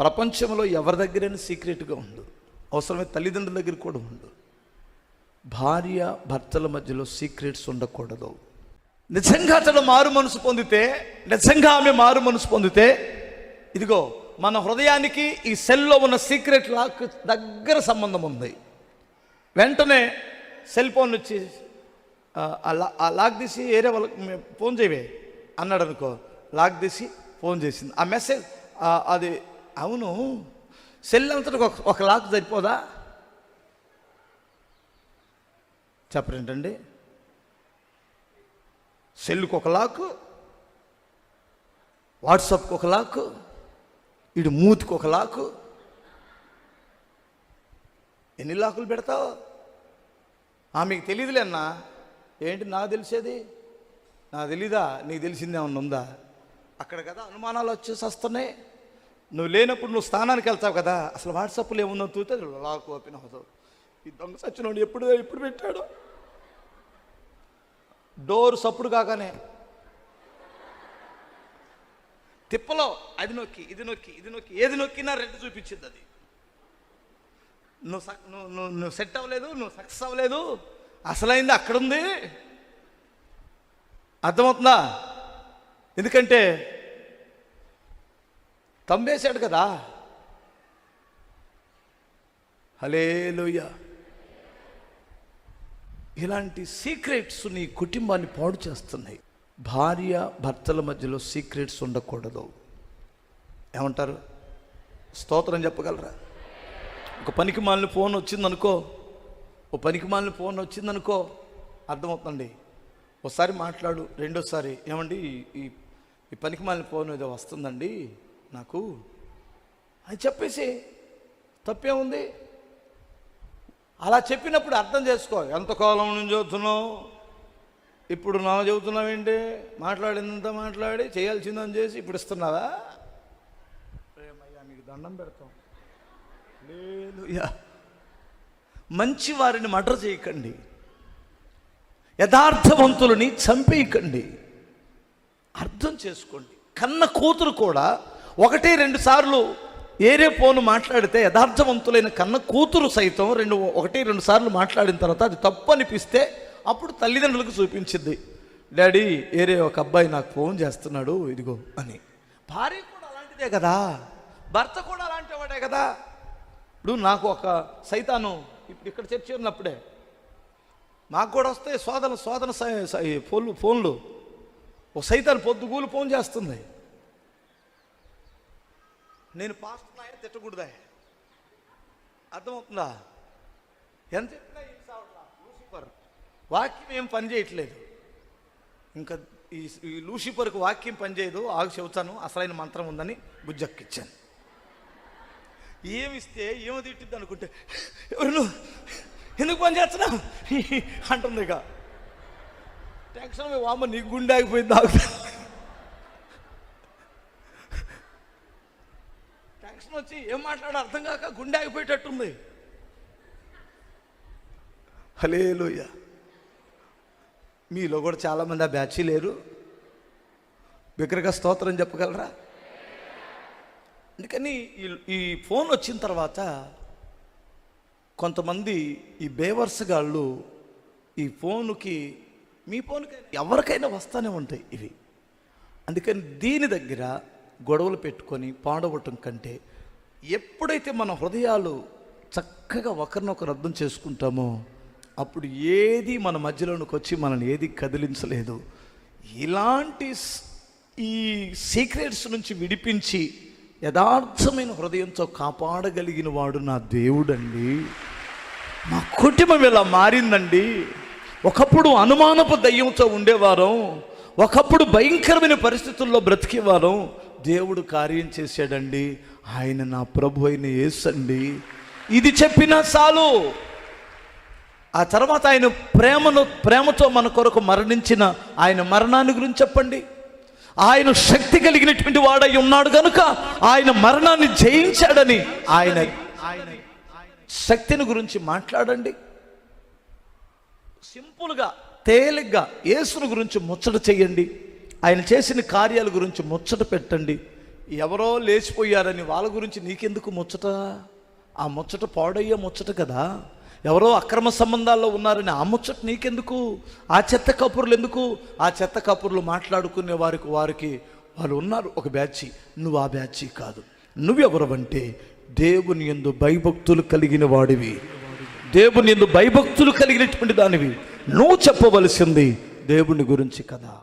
ప్రపంచంలో ఎవరి దగ్గరైనా సీక్రెట్గా ఉండు. అవసరమే తల్లిదండ్రుల దగ్గర కూడా ఉండు. భార్య భర్తల మధ్యలో సీక్రెట్స్ ఉండకూడదు. నిజంగా అతను మారు మనసు పొందితే నిజంగా ఆమె మారు మనసు పొందితే ఇదిగో మన హృదయానికి ఈ సెల్లో ఉన్న సీక్రెట్ లాక్ దగ్గర సంబంధం ఉంది. వెంటనే సెల్ ఫోన్ వచ్చి ఆ, లాక్ తీసి ఏరే వాళ్ళకి ఫోన్ చేయవే. అన్నాడు అనుకో లాక్ తీసి ఫోన్ చేసింది. ఆ మెసేజ్ అది అవును. సెల్ అంతటా ఒక ఒక లాక్ సరిపోదా? చెప్పరేంటండి? సెల్కి ఒక లాక్ వాట్సాప్కి ఒక లాక్ ఇటు మూతికి ఒక లాకు. ఎన్ని లాకులు పెడతావు? ఆమెకు తెలియదులే అన్న. ఏంటి నాకు తెలిసేది? నాకు తెలీదా? నీకు తెలిసిందేమన్నా ఉందా? అక్కడ కదా అనుమానాలు వచ్చేసి వస్తున్నాయి. నువ్వు లేనప్పుడు నువ్వు స్థానానికి వెళ్తావు కదా. అసలు వాట్సాప్లో ఏముందో చూస్తే లాక్ ఓపెన్ అవుతావు ఈ దొంగ సచ్చినోడు ఎప్పుడు ఎప్పుడు పెట్టాడు? డోర్ సప్పుడు కాగానే. తిప్పలో అది నొక్కి ఇది నొక్కి ఇది నొక్కి ఏది నొక్కినా రెడ్ చూపించింది అది. నువ్వు సక్- నువ్వు నువ్వు నువ్వు సెట్ అవ్వలేదు నువ్వు సక్సెస్ అవ్వలేదు. అసలైంది అక్కడుంది. అర్థమవుతుందా? ఎందుకంటే తంబేశాడు కదా. హలేలుయ ఇలాంటి సీక్రెట్స్ నీ కుటుంబాన్ని పాడు చేస్తున్నాయి. భార్య భర్తల మధ్యలో సీక్రెట్స్ ఉండకూడదు. ఏమంటారు? స్తోత్రం చెప్పగలరా? ఒక పనికి మాలిన ఫోన్ వచ్చిందనుకో ఓ పనికి మాలిన ఫోన్ వచ్చిందనుకో అర్థమవుతుంది ఒకసారి మాట్లాడు రెండోసారి. ఏమండి ఈ- ఈ ఈ పనికి మాలిన ఫోన్ ఏదో వస్తుందండి. నాకు అని చెప్పేసి తప్పేముంది? అలా చెప్పినప్పుడు అర్థం చేసుకో. ఎంతకాలం నుంచి చదువుతున్నావు? ఇప్పుడు నా చెబుతున్నావేంటి మాట్లాడిందంతా మాట్లాడి చేయాల్సిందని చేసి ఇప్పుడు ఇస్తున్నావా? ప్రేమయ్యా మీకు దండం పెడతాం. హల్లెలూయా. మంచి వారిని మర్డర్ చేయకండి. యథార్థవంతులని చంపేయకండి. అర్థం చేసుకోండి. కన్న కూతురు కూడా ఒకటి రెండు సార్లు ఏరే ఫోన్ మాట్లాడితే యథార్థవంతులైన కన్న కూతురు సైతం రెండు ఒకటి రెండు సార్లు మాట్లాడిన తర్వాత అది తప్పు అనిపిస్తే అప్పుడు తల్లిదండ్రులకు చూపించింది. డాడీ ఏరే ఒక అబ్బాయి నాకు ఫోన్ చేస్తున్నాడు ఇదిగో అని. భార్య కూడా అలాంటిదే కదా. భర్త కూడా అలాంటి వాడే కదా. ఇప్పుడు నాకు ఒక సైతాను ఇప్పుడు ఇక్కడ చర్చ ఉన్నప్పుడే. నాకు కూడా వస్తే శోధన శోధన సై- ఫోన్లు ఫోన్లు. ఓ సైతాన్ పొద్దుగూలు ఫోన్ చేస్తుంది. నేను పాస్టర్ నాయన తిట్టకూడదా? అర్థమవుతుందా? ఎంత చెప్పినా ఏం సావట్లా? లూసిఫర్. వాక్యం ఏం పని చేయట్లేదు. ఇంకా ఈ లూసిఫర్కు వాక్యం పనిచేయదు ఆగు చెబుతాను. అసలైన మంత్రం ఉందని బుజ్జక్కిచ్చాను. ఏమిస్తే ఏమో తిట్టిద్ది అనుకుంటే ఎవరు ఎందుకు పని చేస్తున్నావు? అంటుంది ఇక. టెన్షన్ వామ్మ నీకు గుండె ఆగిపోయింది ఆగుతా టెన్షన్ వచ్చి ఏం మాట్లాడ అర్థం కాక గుండె ఆగిపోయేటట్టుంది. హలేలోయ మీలో కూడా చాలామంది ఆ బ్యాచ్ లేరు. బిగ్గరగా స్తోత్రం చెప్పగలరా? అందుకని ఈ ఈ ఫోన్ వచ్చిన తర్వాత కొంతమంది ఈ బేవర్స్ గాళ్ళు ఈ ఫోన్కి మీ ఫోన్కి ఎవరికైనా వస్తూనే ఉంటాయి ఇవి. అందుకని దీని దగ్గర గొడవలు పెట్టుకొని పాడవటం కంటే ఎప్పుడైతే మన హృదయాలు చక్కగా ఒకరినొకరు అర్థం చేసుకుంటామో అప్పుడు ఏది మన మధ్యలోనికి వచ్చి మనల్ని ఏది కదిలించలేదు. ఇలాంటి ఈ సీక్రెట్స్ నుంచి విడిపించి యథార్థమైన హృదయంతో కాపాడగలిగిన వాడు నా దేవుడండి. మా కుటుంబం ఇలా మారిందండి? ఒకప్పుడు అనుమానపు దయ్యంతో ఉండేవారం ఒకప్పుడు భయంకరమైన పరిస్థితుల్లో బ్రతికేవారం దేవుడు కార్యం చేశాడండి. ఆయన నా ప్రభు అయిన యేసండి ఇది చెప్పినా చాలు. ఆ తర్వాత ఆయన ప్రేమను ప్రేమతో మన కొరకు మరణించిన ఆయన మరణాన్ని గురించి చెప్పండి. ఆయన శక్తి కలిగినటువంటి వాడై ఉన్నాడు కనుక ఆయన మరణాన్ని జయించాడని ఆయన ఆయన శక్తిని గురించి మాట్లాడండి. సింపుల్గా తేలిగ్గా యేసుని గురించి ముచ్చట చేయండి. ఆయన చేసిన కార్యాల గురించి ముచ్చట పెట్టండి. ఎవరో లేచిపోయారని వాళ్ళ గురించి నీకెందుకు ముచ్చట? ఆ ముచ్చట పాడయ్యే ముచ్చట కదా. ఎవరో అక్రమ సంబంధాల్లో ఉన్నారని ఆ ముచ్చట నీకెందుకు? ఆ చెత్త కపుర్లు ఎందుకు? ఆ చెత్త కపుర్లు మాట్లాడుకునే వారికి వారికి వాళ్ళు ఉన్నారు ఒక బ్యాచి. నువ్వు ఆ బ్యాచి కాదు. నువ్వెవరవంటే దేవుని ఎందు భయభక్తులు కలిగిన వాడివి. దేవుని ఎందు భయభక్తులు కలిగినటువంటి దానివి. నువ్వు చెప్పవలసింది దేవుని గురించి కదా.